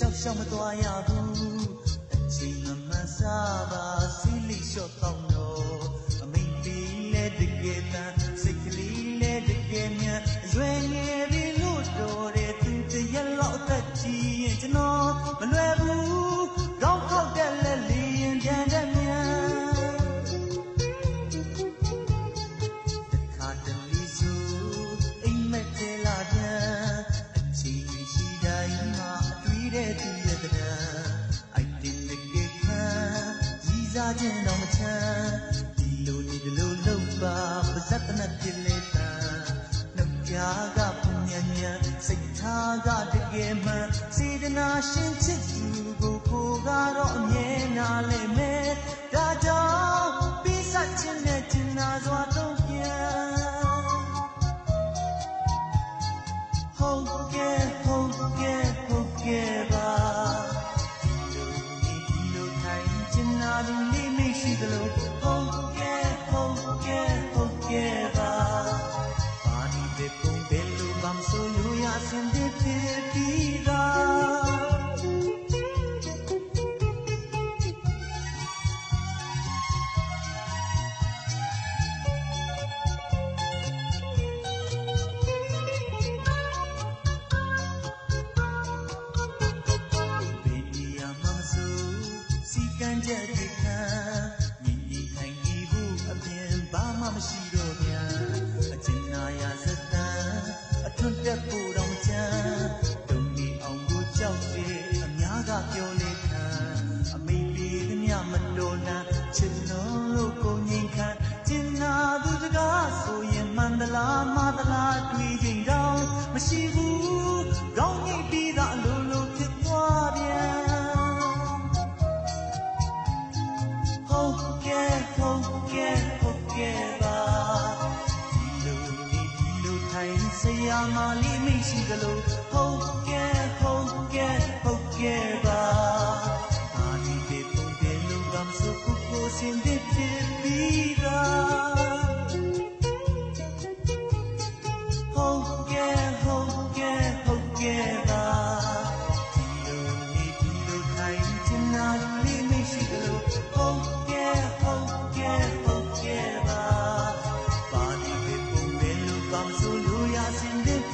ရှောက်ရှောက်မသွားရဘူးအချိန်မမှန်စားပါစီလီလျှော့တော့ စားခြင်းတော့မချမ်းဒီလိုဒီလိုလုံးပါပါဇက်တနက်ပြလေတာနှုတ်ကြားကပညာဉာဏ်စိတ်ထားကတကယ်မှန်စေတနာရှင်ချစ်သူကိုကိုကတော့အမြဲနားလဲမယ်ဒါကြောင့်ပြီးဆက်ခြင်းနဲ့ကျင်နာစွာတော့ပြန်ဟုတ်ကဲ့ဟုတ်ကဲ့ဟုတ်ကဲ့ ချင်နာလူလေးမရှိသလိုဟုတ်ကဲ့ စီကံကြက်တွေခံမြင်ကြီးထိုင်ကြီးဖို့အပြင်ဘာမှမရှိတော့ဗျာအကျဉ်းနာရစက်တန်အထွတ်တက်ဖို့တော့မချမ်းဒုံဒီအောင်ကိုကြောက်တယ်အများကပြောလေခံအမိန်ပြေသမျှမတော်နာချစ်လုံးလို့ကိုငင်ခံကျင်နာသူတကားဆိုရင်မန္တလာမန္တလာတွေ့ချိန်တောင်မရှိဘူး 달리미시글로 호게 호게 호게 바 아니 대풍 대로 감수고 신대 빌비라. 호게 호게 호게 바 비로니 비로 타임 날리미시글로 호게 호게 호게 바 아니 대풍 대로 감수로 야신대